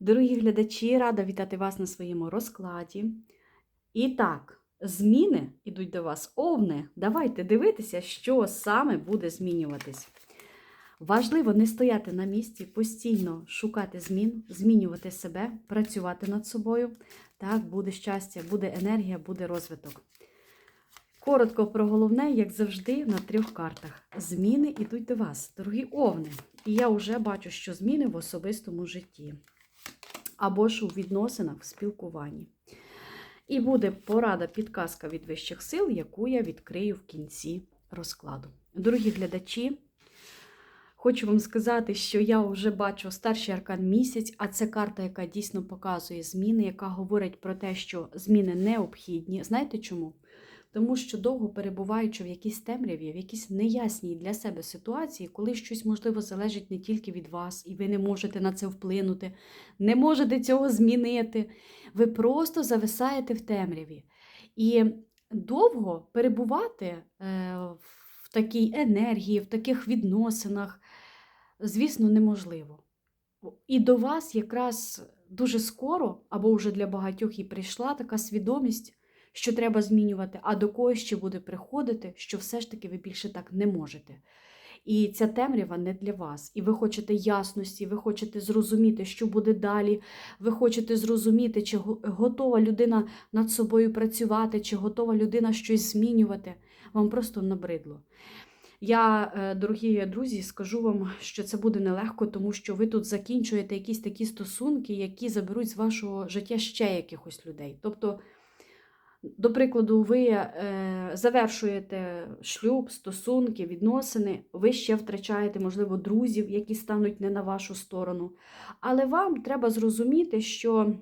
Дорогі глядачі, рада вітати вас на своєму розкладі. І так, зміни йдуть до вас овни. Давайте дивитися, що саме буде змінюватись. Важливо не стояти на місці, постійно шукати змін, змінювати себе, працювати над собою. Так, буде щастя, буде енергія, буде розвиток. Коротко про головне, як завжди, на трьох картах. Зміни йдуть до вас, дорогі овни. І я вже бачу, що зміни в особистому житті або ж у відносинах в спілкуванні. І буде порада, підказка від вищих сил, яку я відкрию в кінці розкладу. Дорогі глядачі, хочу вам сказати, що я вже бачу старший аркан місяць, а це карта, яка дійсно показує зміни, яка говорить про те, що зміни необхідні. Знаєте чому? Тому що довго перебуваючи в якійсь темряві, в якійсь неясній для себе ситуації, коли щось можливо залежить не тільки від вас, і ви не можете на це вплинути, не можете цього змінити. Ви просто зависаєте в темряві. І довго перебувати е, в такій енергії, в таких відносинах, звісно, неможливо. І до вас якраз дуже скоро, або вже для багатьох і прийшла така свідомість що треба змінювати, а до когось ще буде приходити, що все ж таки ви більше так не можете. І ця темрява не для вас. І ви хочете ясності, ви хочете зрозуміти, що буде далі. Ви хочете зрозуміти, чи готова людина над собою працювати, чи готова людина щось змінювати. Вам просто набридло. Я, е, дорогі друзі, скажу вам, що це буде нелегко, тому що ви тут закінчуєте якісь такі стосунки, які заберуть з вашого життя ще якихось людей. Тобто. До прикладу, ви е, завершуєте шлюб, стосунки, відносини, ви ще втрачаєте, можливо, друзів, які стануть не на вашу сторону. Але вам треба зрозуміти, що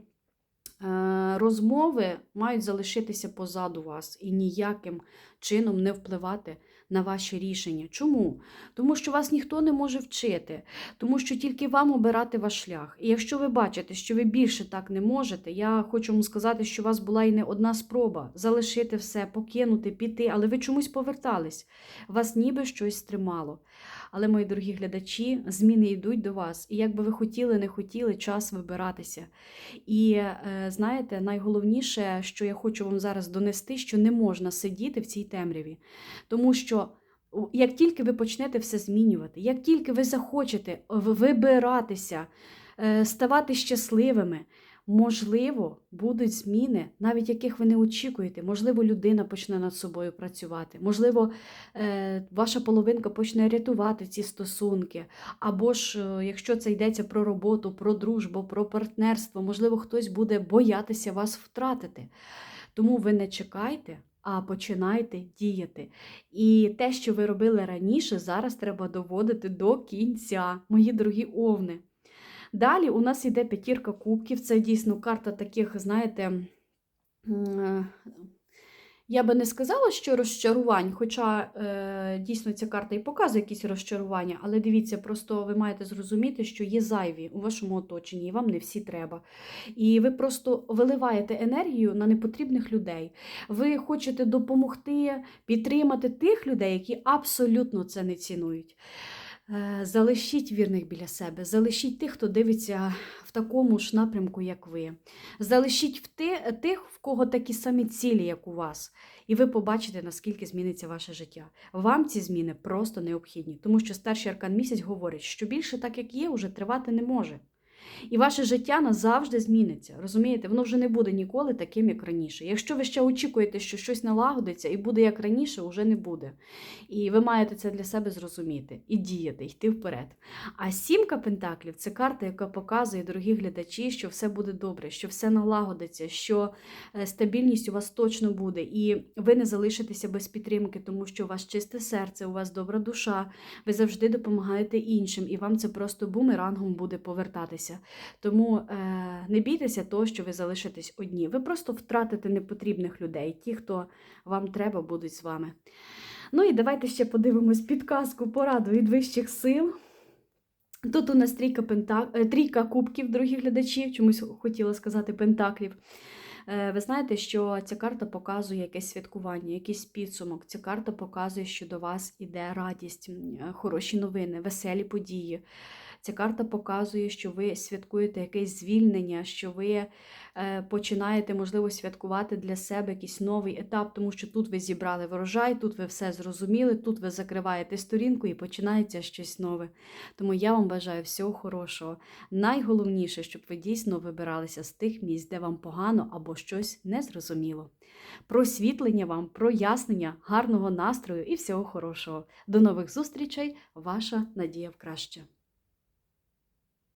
розмови мають залишитися позаду вас і ніяким чином не впливати на ваші рішення. Чому? Тому що вас ніхто не може вчити, тому що тільки вам обирати ваш шлях. І якщо ви бачите, що ви більше так не можете, я хочу вам сказати, що у вас була і не одна спроба залишити все, покинути, піти, але ви чомусь повертались. Вас ніби щось стримало. Але, мої дорогі глядачі, зміни йдуть до вас. І як би ви хотіли, не хотіли, час вибиратися. І е, знаєте, найголовніше, що я хочу вам зараз донести, що не можна сидіти в цій темряві. Тому що як тільки ви почнете все змінювати, як тільки ви захочете вибиратися, е, ставати щасливими, можливо, будуть зміни, навіть яких ви не очікуєте. Можливо, людина почне над собою працювати, можливо, е, ваша половинка почне рятувати ці стосунки. Або ж, е, якщо це йдеться про роботу, про дружбу, про партнерство, можливо, хтось буде боятися вас втратити. Тому ви не чекайте а починайте діяти. І те, що ви робили раніше, зараз треба доводити до кінця, мої дорогі овни. Далі у нас йде п'ятірка кубків. Це дійсно карта таких, знаєте, я би не сказала, що розчарувань, хоча е, дійсно ця карта і показує якісь розчарування, але дивіться, просто ви маєте зрозуміти, що є зайві у вашому оточенні, і вам не всі треба. І ви просто виливаєте енергію на непотрібних людей. Ви хочете допомогти, підтримати тих людей, які абсолютно це не цінують. Е, залишіть вірних біля себе, залишіть тих, хто дивиться в такому ж напрямку, як ви. Залишіть в тих, в кого такі самі цілі, як у вас. І ви побачите, наскільки зміниться ваше життя. Вам ці зміни просто необхідні, тому що старший аркан місяць говорить, що більше так, як є, уже тривати не може. І ваше життя назавжди зміниться. Розумієте, воно вже не буде ніколи таким, як раніше. Якщо ви ще очікуєте, що щось налагодиться і буде як раніше, вже не буде. І ви маєте це для себе зрозуміти і діяти, йти вперед. А сімка пентаклів це карта, яка показує, дорогі глядачі, що все буде добре, що все налагодиться, що е, стабільність у вас точно буде, і ви не залишитеся без підтримки, тому що у вас чисте серце, у вас добра душа, ви завжди допомагаєте іншим, і вам це просто бумерангом буде повертатися. Тому е, не бійтеся того, що ви залишитесь одні. Ви просто втратите непотрібних людей, ті, хто вам треба, будуть з вами. Ну і давайте ще подивимось підказку, пораду від вищих сил. Тут у нас трійка, пента... Е, трійка кубків, дорогі глядачі, чомусь хотіла сказати пентаклів. Е, ви знаєте, що ця карта показує якесь святкування, якийсь підсумок. Ця карта показує, що до вас іде радість, хороші новини, веселі події. Ця карта показує, що ви святкуєте якесь звільнення, що ви е, починаєте, можливо, святкувати для себе якийсь новий етап, тому що тут ви зібрали врожай, тут ви все зрозуміли, тут ви закриваєте сторінку і починається щось нове. Тому я вам бажаю всього хорошого. Найголовніше, щоб ви дійсно вибиралися з тих місць, де вам погано або щось незрозуміло. Просвітлення вам, прояснення, гарного настрою і всього хорошого. До нових зустрічей, ваша Надія в краще.